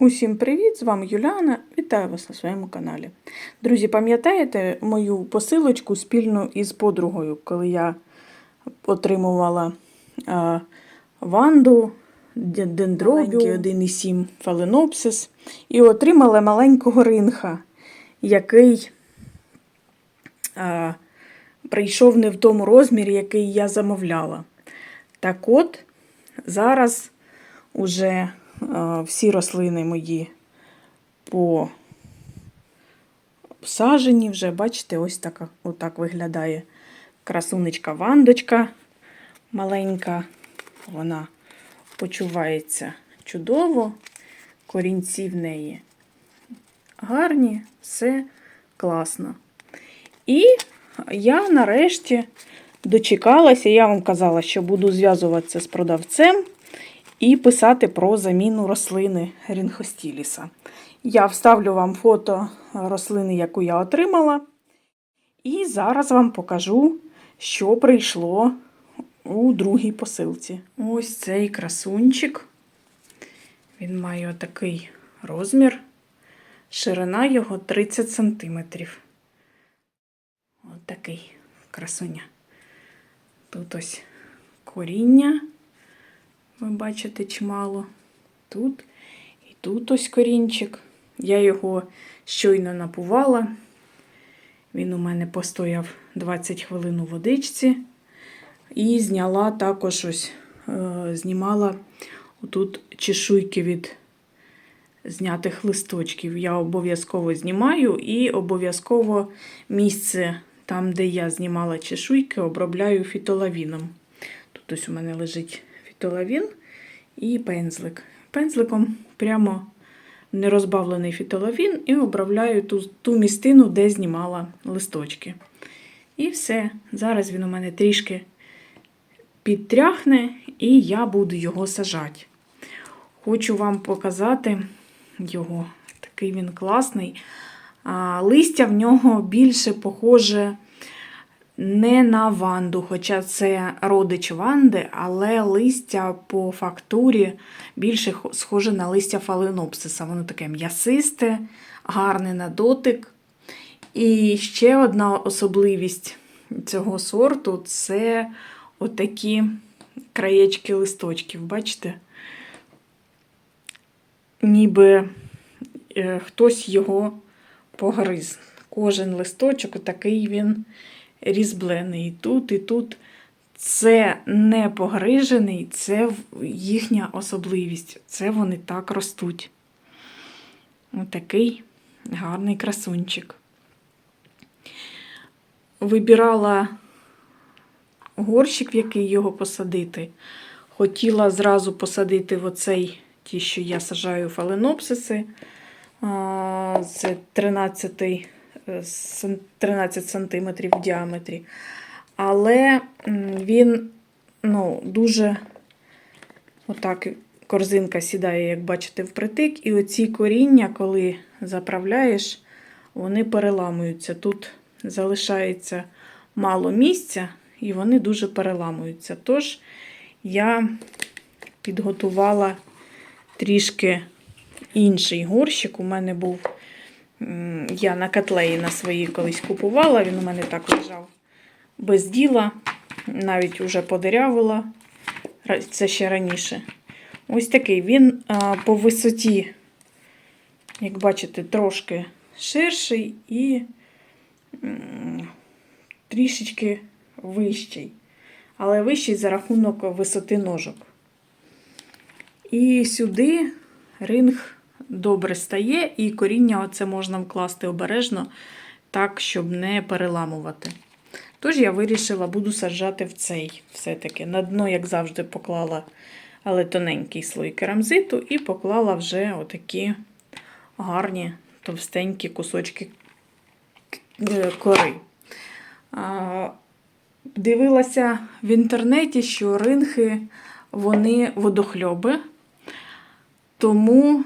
Усім привіт! З вами Юліана. Вітаю вас на своєму каналі. Друзі, пам'ятаєте мою посилочку спільну із подругою, коли я отримувала е, ванду, дендробію, 1,7 фаленопсис і отримала маленького ринха, який е, прийшов не в тому розмірі, який я замовляла. Так от, зараз уже всі рослини мої посажені вже, бачите, ось така, отак виглядає красунечка вандочка маленька. Вона почувається чудово, корінці в неї гарні, все класно. І я нарешті дочекалася, я вам казала, що буду зв'язуватися з продавцем і писати про заміну рослини рінхостіліса. Я вставлю вам фото рослини, яку я отримала. І зараз вам покажу, що прийшло у другій посилці. Ось цей красунчик. Він має отакий розмір. Ширина його 30 см. Ось такий красуня. Тут ось коріння. Ви бачите чимало. Тут і тут ось корінчик. Я його щойно напувала. Він у мене постояв 20 хвилин у водичці. І зняла також ось, е, знімала отут чешуйки від знятих листочків. Я обов'язково знімаю і обов'язково місце, там, де я знімала чешуйки, обробляю фітолавіном. Тут ось у мене лежить фітолавін і пензлик. Пензликом прямо нерозбавлений фітолавін і обробляю ту, ту містину, де знімала листочки. І все. Зараз він у мене трішки підтряхне, і я буду його сажати. Хочу вам показати його. Такий він класний. А, листя в нього більше похоже не на ванду, хоча це родич ванди, але листя по фактурі більше схоже на листя фаленопсиса. Воно таке м'ясисте, гарне на дотик. І ще одна особливість цього сорту це отакі краєчки листочків. Бачите? Ніби е, хтось його погриз. Кожен листочок такий він різблений. Тут, і тут. Це не погрижений, це їхня особливість. Це вони так ростуть. Отакий гарний красунчик. Вибирала горщик, в який його посадити. Хотіла зразу посадити в оцей, ті, що я сажаю фаленопсиси. Це 13, е, сан- 13 см в діаметрі. Але він ну, дуже отак корзинка сідає, як бачите, впритик. І оці коріння, коли заправляєш, вони переламуються. Тут залишається мало місця, і вони дуже переламуються. Тож я підготувала трішки інший горщик. У мене був, я на котлеї на своїй колись купувала, він у мене так лежав без діла, навіть уже подирявила. Це ще раніше. Ось такий. Він по висоті, як бачите, трошки ширший і трішечки вищий. Але вищий за рахунок висоти ножок. І сюди ринг добре стає, і коріння оце можна вкласти обережно, так, щоб не переламувати. Тож я вирішила, буду саджати в цей все-таки. На дно, як завжди, поклала але тоненький слой керамзиту і поклала вже отакі гарні товстенькі кусочки е, кори. Дивилася в інтернеті, що ринхи вони водохльоби, тому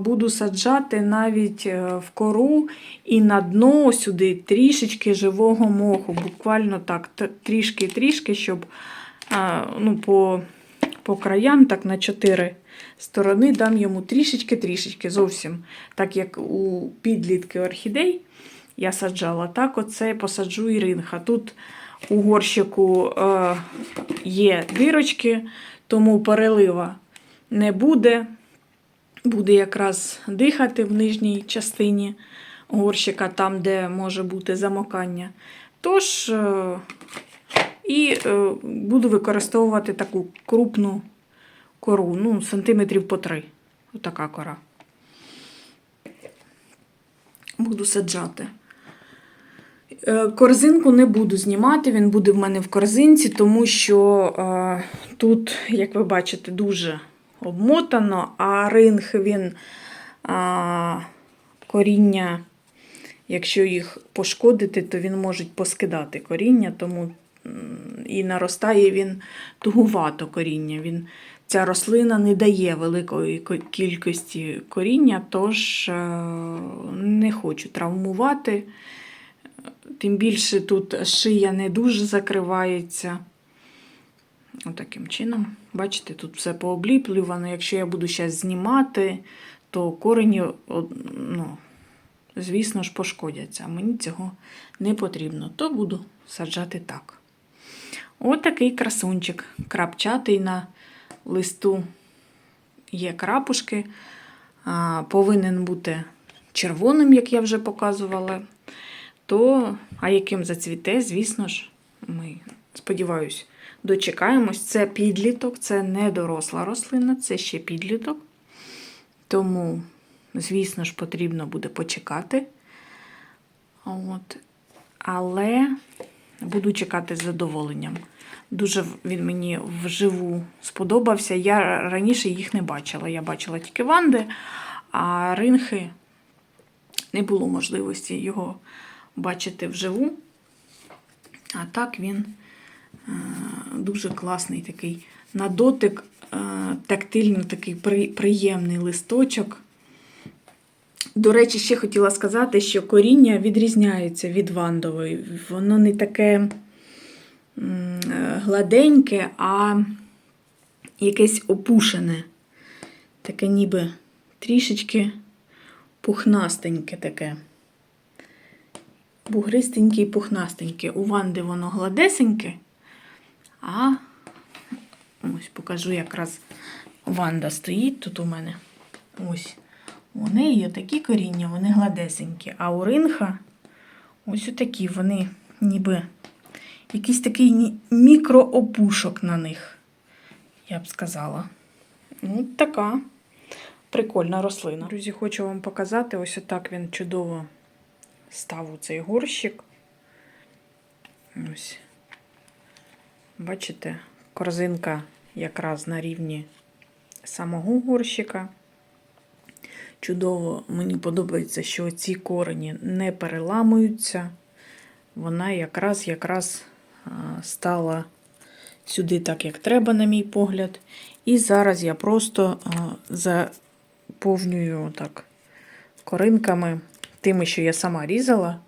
буду саджати навіть е, в кору і на дно сюди трішечки живого моху. Буквально так, трішки-трішки, щоб е, ну, по, по краям, так на 4 сторони дам йому трішечки-трішечки зовсім. Так як у підлітки орхідей я саджала, так оце посаджу і ринха. Тут у горщику е, є дирочки, тому перелива не буде. Буде якраз дихати в нижній частині горщика, там, де може бути замокання. Тож, е, і е, буду використовувати таку крупну кору, ну, сантиметрів по три. Отака кора. Буду саджати. Е, Корзинку не буду знімати, він буде в мене в корзинці, тому що е, тут, як ви бачите, дуже обмотано, а ринг він а, коріння, якщо їх пошкодити, то він може поскидати коріння, тому і наростає він тугувато коріння. Він, ця рослина не дає великої кількості коріння, тож е, не хочу травмувати. Тим більше тут шия не дуже закривається. Отаким чином. Бачите, тут все пообліплювано. Якщо я буду зараз знімати, то корені, ну, звісно ж, пошкодяться. Мені цього не потрібно. То буду саджати так. Отакий красунчик. Крапчатий на листу є крапушки. Повинен бути червоним, як я вже показувала. То, а яким зацвіте, звісно ж, ми, сподіваюсь, дочекаємось. Це підліток, це не доросла рослина, це ще підліток. Тому, звісно ж, потрібно буде почекати. От. Але буду чекати з задоволенням. Дуже він мені вживу сподобався. Я раніше їх не бачила. Я бачила тільки ванди, а ринхи не було можливості його бачити вживу. А так він дуже класний такий на дотик, е, тактильний такий приємний листочок. До речі, ще хотіла сказати, що коріння відрізняється від вандової. Воно не таке е, гладеньке, а якесь опушене. Таке ніби трішечки пухнастеньке таке. Бугристеньке і пухнастеньке. У Ванди воно гладесеньке, а ось покажу якраз Ванда стоїть тут у мене. Ось. У неї є такі коріння, вони гладесенькі. А у ринха ось отакі, вони ніби якийсь такий мікроопушок на них, я б сказала. Ну, така прикольна рослина. Друзі, хочу вам показати, ось отак він чудово став у цей горщик. Ось. Бачите, корзинка якраз на рівні самого горщика. Чудово, мені подобається, що ці корені не переламуються. Вона якраз якраз стала сюди так, як треба, на мій погляд. І зараз я просто заповнюю так коринками тими, що я сама різала.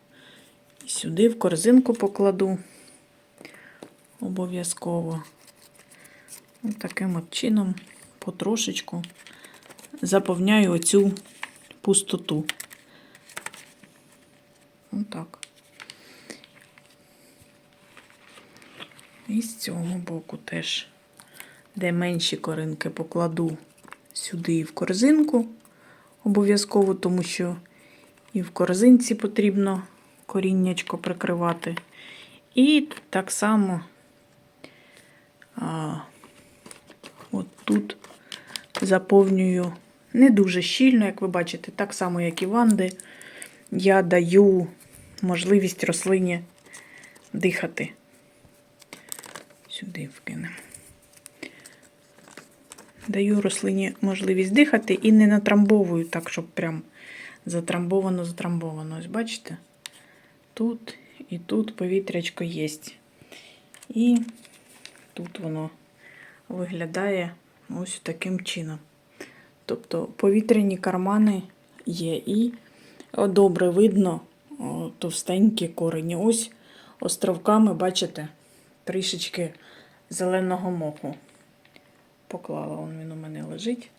І сюди в корзинку покладу обов'язково. Ось таким от чином потрошечку заповняю оцю пустоту. Отак. І з цього боку теж, де менші коринки, покладу сюди і в корзинку обов'язково, тому що і в корзинці потрібно коріннячко прикривати. І так само от тут заповнюю не дуже щільно, як ви бачите, так само, як і ванди. Я даю можливість рослині дихати. Сюди вкинемо. Даю рослині можливість дихати і не натрамбовую так, щоб прям затрамбовано, затрамбовано. Ось бачите? Тут і тут повітрячко є. І тут воно виглядає ось таким чином. Тобто повітряні кармани є і добре видно товстенькі корені. Ось островками, бачите, трішечки зеленого моху. Поклала, он він у мене лежить.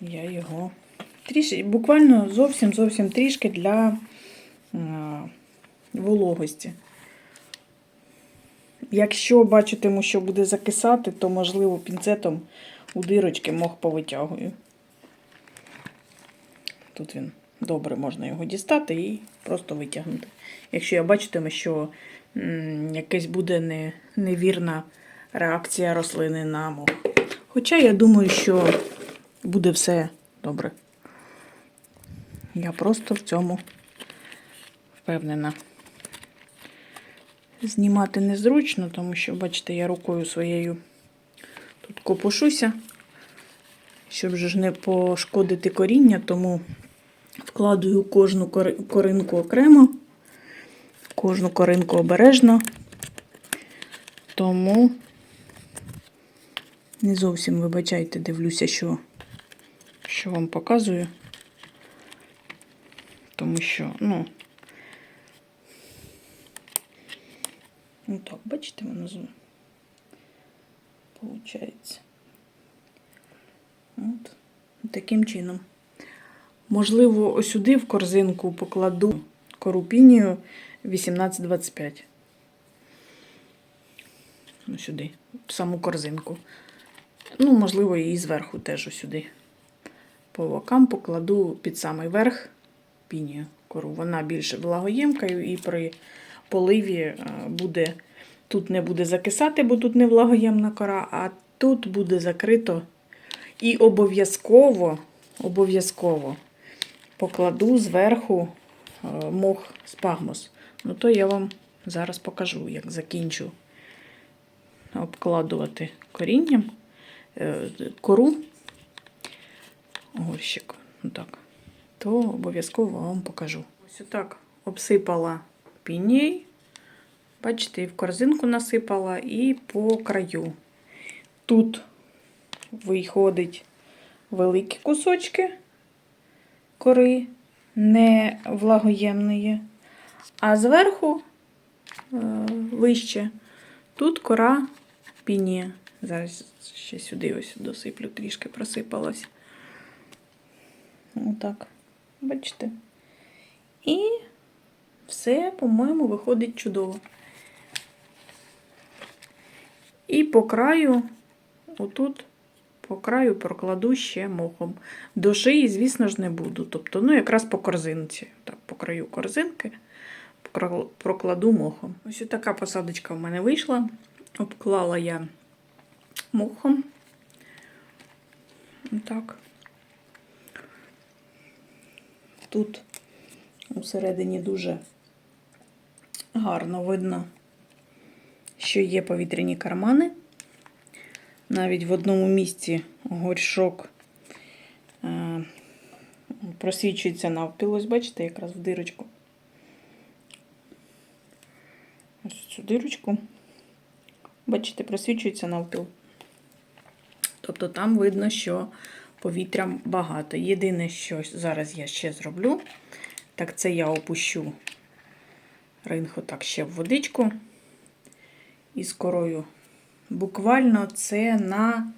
я його трішки, буквально зовсім зовсім трішки для вологості. Якщо бачитиму, що буде закисати, то можливо пінцетом у дирочки мох повитягую. Тут він добре можна його дістати і просто витягнути. Якщо я бачитиму, що якась буде не, невірна реакція рослини на мох. Хоча я думаю, що буде все добре. Я просто в цьому впевнена. Знімати незручно, тому що, бачите, я рукою своєю тут копошуся, щоб ж не пошкодити коріння, тому вкладую кожну коринку окремо, кожну коринку обережно. Тому не зовсім вибачайте, дивлюся, що, що вам показую. Тому що, ну, ну так, бачите, з- Получається. От. Таким чином. Можливо, сюди в корзинку покладу корупінію 1825. Ну, сюди, в саму корзинку. Ну, можливо, і зверху теж сюди. По бокам покладу під самий верх пінію кору. Вона більш влагоємкою і при поливі е, буде, тут не буде закисати, бо тут не влагоємна кора, а тут буде закрито. І обов'язково, обов'язково покладу зверху е, мох спагмос. Ну, то я вам зараз покажу, як закінчу обкладувати корінням е, кору горщик. Так. То обов'язково вам покажу. Ось отак обсипала піній. Бачите, і в корзинку насипала, і по краю. Тут виходить великі кусочки кори, не влагоємної, а зверху е, вище тут кора пінія. Зараз ще сюди ось досиплю, трішки просипалась. Отак. Бачите? І все, по-моєму, виходить чудово. І по краю, отут, по краю прокладу ще мохом. До шиї, звісно ж, не буду. Тобто, ну, якраз по корзинці. Так, по краю корзинки прокладу мохом. Ось така посадочка в мене вийшла. Обклала я мохом. Так. Тут усередині дуже гарно видно, що є повітряні кармани. Навіть в одному місці горшок е, просвічується навпіл. Ось бачите, якраз в дирочку. Ось цю дирочку. Бачите, просвічується навпіл. Тобто там видно, що повітря багато. Єдине, що зараз я ще зроблю, так це я опущу ринху так ще в водичку із корою. Буквально це на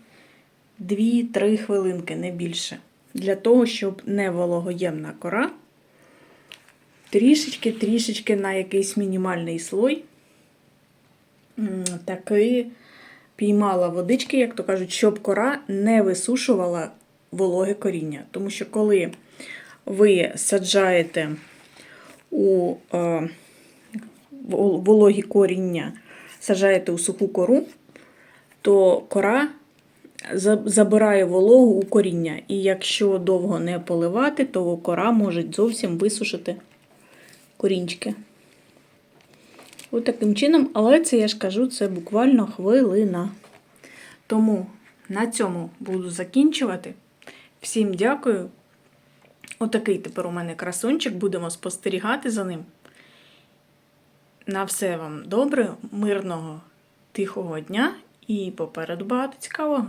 2-3 хвилинки, не більше. Для того, щоб не вологоємна кора трішечки-трішечки на якийсь мінімальний слой таки піймала водички, як то кажуть, щоб кора не висушувала вологе коріння. Тому що коли ви саджаєте у е, вологі коріння, саджаєте у суху кору, то кора забирає вологу у коріння. І якщо довго не поливати, то кора може зовсім висушити корінчики. Таким чином, але це я ж кажу, це буквально хвилина. Тому на цьому буду закінчувати. Всім дякую. Отакий тепер у мене красунчик, будемо спостерігати за ним. На все вам добре, мирного, тихого дня і попереду багато цікавого.